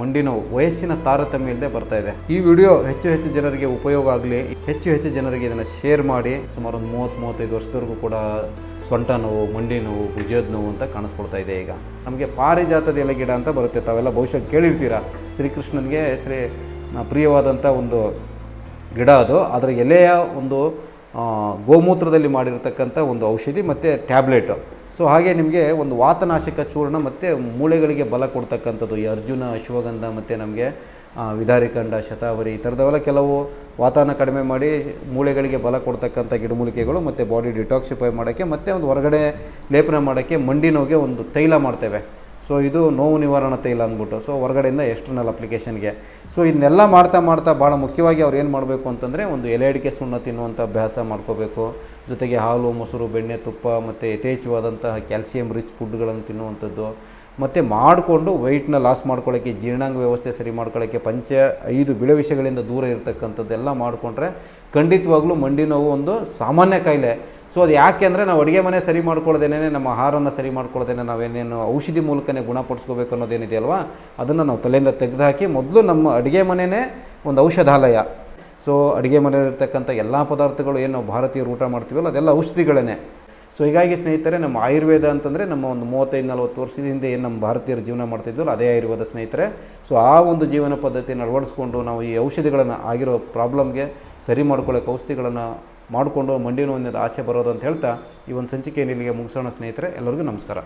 ಮಂಡಿ ನೋವು, ವಯಸ್ಸಿನ ತಾರತಮ್ಯ ಇಲ್ಲದೆ ಬರ್ತಾ ಇದೆ. ಈ ವಿಡಿಯೋ ಹೆಚ್ಚು ಹೆಚ್ಚು ಜನರಿಗೆ ಉಪಯೋಗ ಆಗಲಿ, ಹೆಚ್ಚು ಹೆಚ್ಚು ಜನರಿಗೆ ಇದನ್ನು ಶೇರ್ ಮಾಡಿ, ಸುಮಾರು ಒಂದು ಮೂವತ್ತು, ಮೂವತ್ತೈದು ವರ್ಷದವರೆಗೂ ಕೂಡ ಸೊಂಟ ನೋವು, ಮಂಡಿ ನೋವು, ಭುಜದ ನೋವು ಅಂತ ಕಾಣಿಸ್ಕೊಳ್ತಾ ಇದೆ ಈಗ. ನಮಗೆ ಪಾರಿಜಾತದ ಎಲೆ ಗಿಡ ಅಂತ ಬರುತ್ತೆ, ತಾವೆಲ್ಲ ಬಹುಶಃ ಕೇಳಿರ್ತೀರ? ಶ್ರೀಕೃಷ್ಣನಿಗೆ ಶ್ರೀ ಪ್ರಿಯವಾದಂಥ ಒಂದು ಗಿಡ ಅದು. ಅದರ ಎಲೆಯ ಒಂದು ಗೋಮೂತ್ರದಲ್ಲಿ ಮಾಡಿರತಕ್ಕಂಥ ಒಂದು ಔಷಧಿ ಮತ್ತು ಟ್ಯಾಬ್ಲೆಟ್. ಸೊ ಹಾಗೆ ನಿಮಗೆ ಒಂದು ವಾತನಾಶಕ ಚೂರ್ಣ ಮತ್ತು ಮೂಳೆಗಳಿಗೆ ಬಲ ಕೊಡ್ತಕ್ಕಂಥದ್ದು ಈ ಅರ್ಜುನ ಅಶ್ವಗಂಧ ಮತ್ತು ನಮಗೆ ವಿದಾರಿಕಂಡ, ಶತಾವರಿ ಈ ಥರದವೆಲ್ಲ ಕೆಲವು ವಾತಾವರಣ ಕಡಿಮೆ ಮಾಡಿ ಮೂಳೆಗಳಿಗೆ ಬಲ ಕೊಡ್ತಕ್ಕಂಥ ಗಿಡಮೂಲಿಕೆಗಳು ಮತ್ತು ಬಾಡಿ ಡಿಟಾಕ್ಸಿಫೈ ಮಾಡೋಕ್ಕೆ ಮತ್ತು ಒಂದು ಹೊರಗಡೆ ಲೇಪನ ಮಾಡೋಕ್ಕೆ ಮಂಡಿ ನೋವಿಗೆ ಒಂದು ತೈಲ ಮಾಡ್ತೇವೆ. ಸೊ ಇದು ನೋವು ನಿವಾರಣತೆ ಇಲ್ಲ ಅಂದ್ಬಿಟ್ಟು. ಸೊ ಹೊರಗಡೆಯಿಂದ ಎಕ್ಸ್ಟರ್ನಲ್ ಅಪ್ಲಿಕೇಶನ್ಗೆ ಸೊ ಇದನ್ನೆಲ್ಲ ಮಾಡ್ತಾ ಮಾಡ್ತಾ ಭಾಳ ಮುಖ್ಯವಾಗಿ ಅವ್ರು ಏನು ಮಾಡಬೇಕು ಅಂತಂದರೆ ಒಂದು ಎಲೆ ಅಡಿಕೆ ಸುಣ್ಣ ತಿನ್ನುವಂಥ ಅಭ್ಯಾಸ ಮಾಡ್ಕೋಬೇಕು. ಜೊತೆಗೆ ಹಾಲು, ಮೊಸರು, ಬೆಣ್ಣೆ, ತುಪ್ಪ ಮತ್ತು ಯಥೇಚ್ಛವಾದಂತಹ ಕ್ಯಾಲ್ಸಿಯಂ ರಿಚ್ ಫುಡ್ಗಳನ್ನು ತಿನ್ನುವಂಥದ್ದು. ಮತ್ತು ಮಾಡಿಕೊಂಡು ವೆಯ್ಟ್ನ ಲಾಸ್ ಮಾಡ್ಕೊಳ್ಳೋಕ್ಕೆ ಜೀರ್ಣಾಂಗ ವ್ಯವಸ್ಥೆ ಸರಿ ಮಾಡ್ಕೊಳ್ಳೋಕ್ಕೆ ಪಂಚ ಐದು ಬಿಳ ವಿಷಯಗಳಿಂದ ದೂರ ಇರತಕ್ಕಂಥದ್ದೆಲ್ಲ ಮಾಡಿಕೊಂಡ್ರೆ ಖಂಡಿತವಾಗ್ಲೂ ಮಂಡಿ ನೋವು ಒಂದು ಸಾಮಾನ್ಯ ಕಾಯಿಲೆ. ಸೊ ಅದು ಯಾಕೆ ಅಂದರೆ ನಾವು ಅಡುಗೆ ಮನೆ ಸರಿ ಮಾಡ್ಕೊಳ್ಳೋದೇನೆ ನಮ್ಮ ಆಹಾರನ ಸರಿ ಮಾಡ್ಕೊಳ್ಳೋದೇನೆ, ನಾವೇನೇನು ಔಷಧಿ ಮೂಲಕನೇ ಗುಣಪಡಿಸ್ಕೋಬೇಕು ಅನ್ನೋದೇನಿದೆಯಲ್ವಾ? ಅದನ್ನು ನಾವು ತಲೆಯಿಂದ ತೆಗೆದುಹಾಕಿ ಮೊದಲು ನಮ್ಮ ಅಡುಗೆ ಮನೆಯೇ ಒಂದು ಔಷಧಾಲಯ. ಸೊ ಅಡುಗೆ ಮನೆಯಲ್ಲಿರ್ತಕ್ಕಂಥ ಎಲ್ಲ ಪದಾರ್ಥಗಳು ಏನು ನಾವು ಭಾರತೀಯರು ಊಟ ಮಾಡ್ತೀವಲ್ಲ, ಅದೆಲ್ಲ ಔಷಧಿಗಳೇ ಸೊ ಹೀಗಾಗಿ ಸ್ನೇಹಿತರೆ, ನಮ್ಮ ಆಯುರ್ವೇದ ಅಂತಂದರೆ ನಮ್ಮ ಒಂದು ಮೂವತ್ತೈದು, ನಲ್ವತ್ತು ವರ್ಷದ ಹಿಂದೆ ಏನು ನಮ್ಮ ಭಾರತೀಯರು ಜೀವನ ಮಾಡ್ತಿದ್ವಲ್ಲ ಅದೇ ಆಯುರ್ವೇದ ಸ್ನೇಹಿತರೆ. ಸೊ ಆ ಒಂದು ಜೀವನ ಪದ್ಧತಿಯನ್ನು ಅಳವಡಿಸ್ಕೊಂಡು ನಾವು ಈ ಔಷಧಿಗಳನ್ನು ಆಗಿರೋ ಪ್ರಾಬ್ಲಮ್ಗೆ ಸರಿ ಮಾಡ್ಕೊಳ್ಳೋಕೆ ಔಷಧಿಗಳನ್ನು ಮಾಡಿಕೊಂಡು ಮಂಡಿ ನೋವಿನಿಂದ ಆಚೆ ಬರೋದು ಅಂತ ಹೇಳ್ತಾ ಈ ಒಂದು ಸಂಚಿಕೆಯನ್ನು ಇಲ್ಲಿಗೆ ಮುಗಿಸೋಣ ಸ್ನೇಹಿತರೆ. ಎಲ್ಲರಿಗೂ ನಮಸ್ಕಾರ.